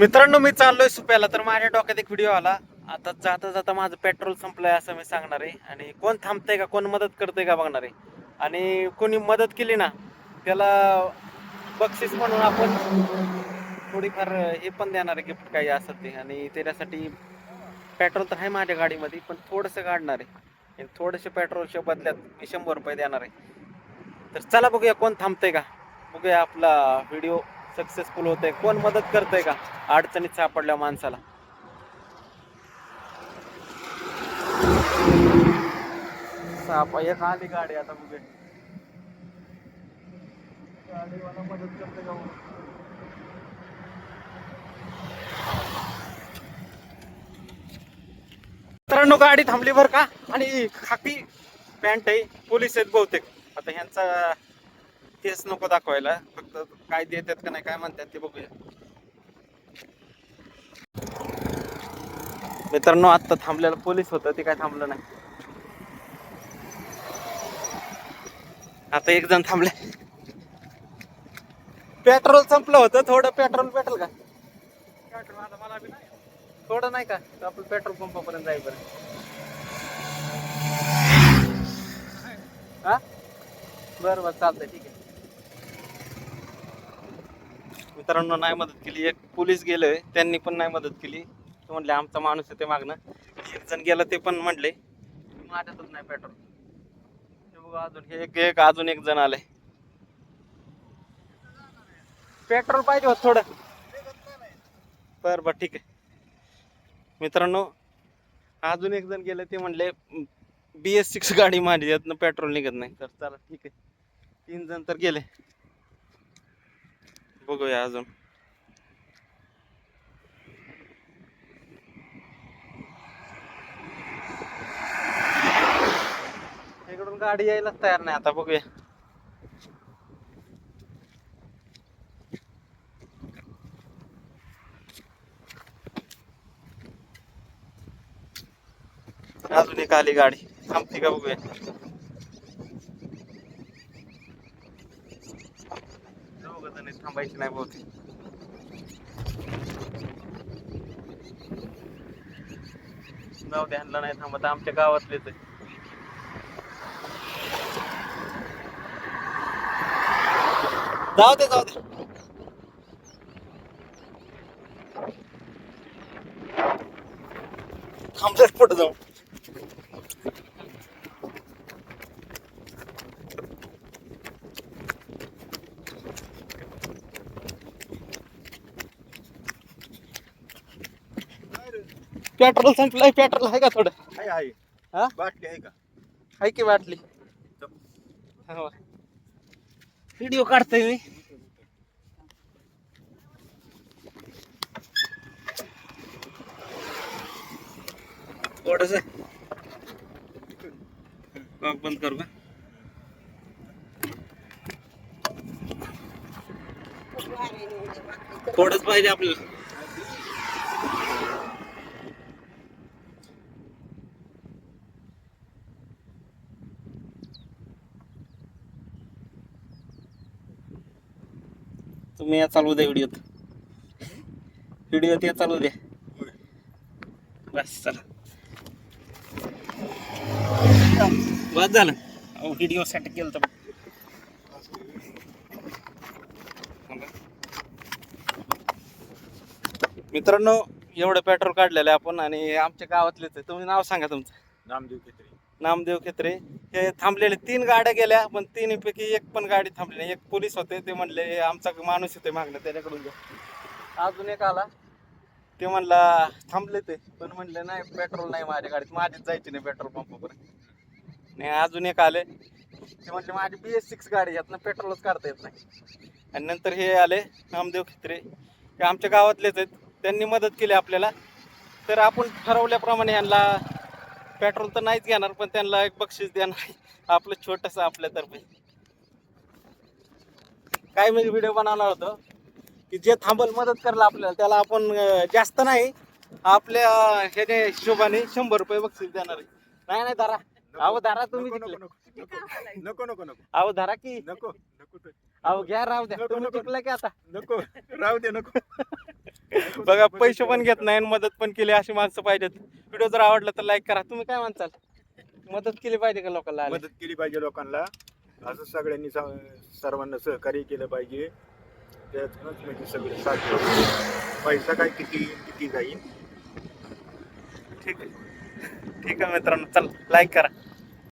मित्रांनो मी चाललोय सुप्याला. तर माझ्या डोक्यात एक व्हिडिओ आला. आता जाता जाता माझं पेट्रोल संपलंय असं मी सांगणार आहे. आणि कोण थांबतंय का कोण मदत करतंय का बघणार आहे. आणि कोणी मदत केली ना त्याला बक्षीस म्हणून आपण थोडीफार हे पण देणार आहे गिफ्ट काही असं ते. आणि त्याच्यासाठी पेट्रोल तर आहे माझ्या गाडीमध्ये पण थोडंसं काढणार आहे. आणि थोडेसे पेट्रोलच्या बदल्यात मी शंभर रुपये देणार आहे. तर चला बघूया कोण थांबतंय का. बघूया आपला व्हिडिओ सक्सेसफुल होतंय. कोण मदत करतंय का? अडचणीत सापडल्या माणसाला. साप एक आली गाडी आता बघूया. गाडीवाला मदत करते का मित्रांनो गाडी थांबली बर का? आणि खाकी पॅन्ट आहे पोलीस आहेत बहुतेक. आता ह्यांचा तेच नको दाखवायला. फक्त काय देतात का नाही काय म्हणतात ते बघूया. मित्रांनो आता थांबलेलं पोलीस होतं ते काय थांबलं नाही. आता एक जण थांबले. पेट्रोल संपलं होतं थोडं पेट्रोल पेटल का? पेट्रोल आता मला बी नाही. थोडं नाही का? आपलं आपण पेट्रोल पंपापर्यंत जाईपर्यंत हा? बरं बरं चालतंय ठीक आहे. मित्रांनो नाही मदत केली. एक पोलीस गेले त्यांनी पण नाही मदत केली. ते म्हणले आमचा माणूस आहे ते मागणं. एक जण गेलं ते पण म्हणले माझ्यातच नाही पेट्रोल हे बघा अजून हे एक एक अजून एक जण आले पेट्रोल पाहिजे होत थोडं. बरं बरं ठीक आहे. मित्रांनो अजून एक जण गेले ते म्हणले बी एस सिक्स गाडी माझी यातनं पेट्रोल निघत नाही. तर चला ठीक आहे. तीन जण तर गेले. बघूया अजून इकडून गाडी यायलाच तयार नाही आता बघूया अजून एक आली गाडी थांबते का बघूया जण थांबायची नाही बहुतेक. जाऊ दे ह्यांना नाही थांबत. आमच्या गावातलेच आहे. जाऊ दे जाऊ दे. थांबलेच पुढे जाऊ. पेट्रोल संपलंय पेट्रोल आहे का थोडं? आहे आहे. हा? बाटली आहे का? आहे की वाटली व्हिडिओ काढतोय मी. थोडस. बंद करू का? थोडंच पाहिजे आपल्याला. तुम्ही या चालू द्या व्हिडिओत. व्हिडिओत या चालू द्या. बस चला. बस झालं. व्हिडिओ सेट केलं तर मित्रांनो एवढं पेट्रोल काढलेलं आहे आपण आणि आमच्या गावातलेच आहे. तुम्ही नाव सांगा तुमचं. नामदेव केतरी नामदेव खेत्रे. हे थांबलेले तीन गाड्या गेल्या पण तिन्हीपैकी एक पण गाडी थांबली नाही. एक पोलीस होते ते म्हणले आमचा माणूस येते मागणं त्याच्याकडून घ्या. अजून एक आला. ते म्हणला थांबले ते. पण म्हणले नाही पेट्रोल नाही माझ्या गाडीत. माझीच जायची नाही पेट्रोल पंपापर्यंत नाही अजून एक आले. ते म्हणले माझी बी एस सिक्स गाडी यातनं पेट्रोलच काढता येत नाही. आणि नंतर हे आले नामदेव खित्रे. हे आमच्या गावातलेच आहेत. त्यांनी मदत केली आपल्याला. तर आपण ठरवल्याप्रमाणे यांना पेट्रोल तर नाहीच घेणार पण त्यांना एक बक्षीस देणार आपलं छोटस आपल्यातर्फे काय म्हणजे मी व्हिडिओ बनवणार होतो? की जे थांबल मदत करला आपल्याला त्याला आपण जास्त नाही आपल्या ह्याने हिशोबाने शंभर रुपये बक्षीस देणार आहे. नाही नाही दारा. अहो दारा तुम्ही नको, नको, जिंकले. नको. नको नको नको अहो धरा की नको नको. अहो घ्या राहू द्या नको, तुम्ही नको. जिंकला की आता नको राहू दे नको नको, बघा नको, पैसे पण घेत. नाही आणि मदत पण केली अशी माणसं पाहिजेत व्हिडिओ जर आवडला तर लाईक करा तुम्ही काय म्हणताल मदत केली पाहिजे का लोकांना? मदत केली पाहिजे लोकांना असं सगळ्यांनी सा- सर्वांना सहकार्य केलं पाहिजे त्यातूनच म्हणजे सगळे साध्य होईल. पैसा काय किती किती जाईल ठीक आहे ठीक आहे मित्रांनो चल लाईक करा.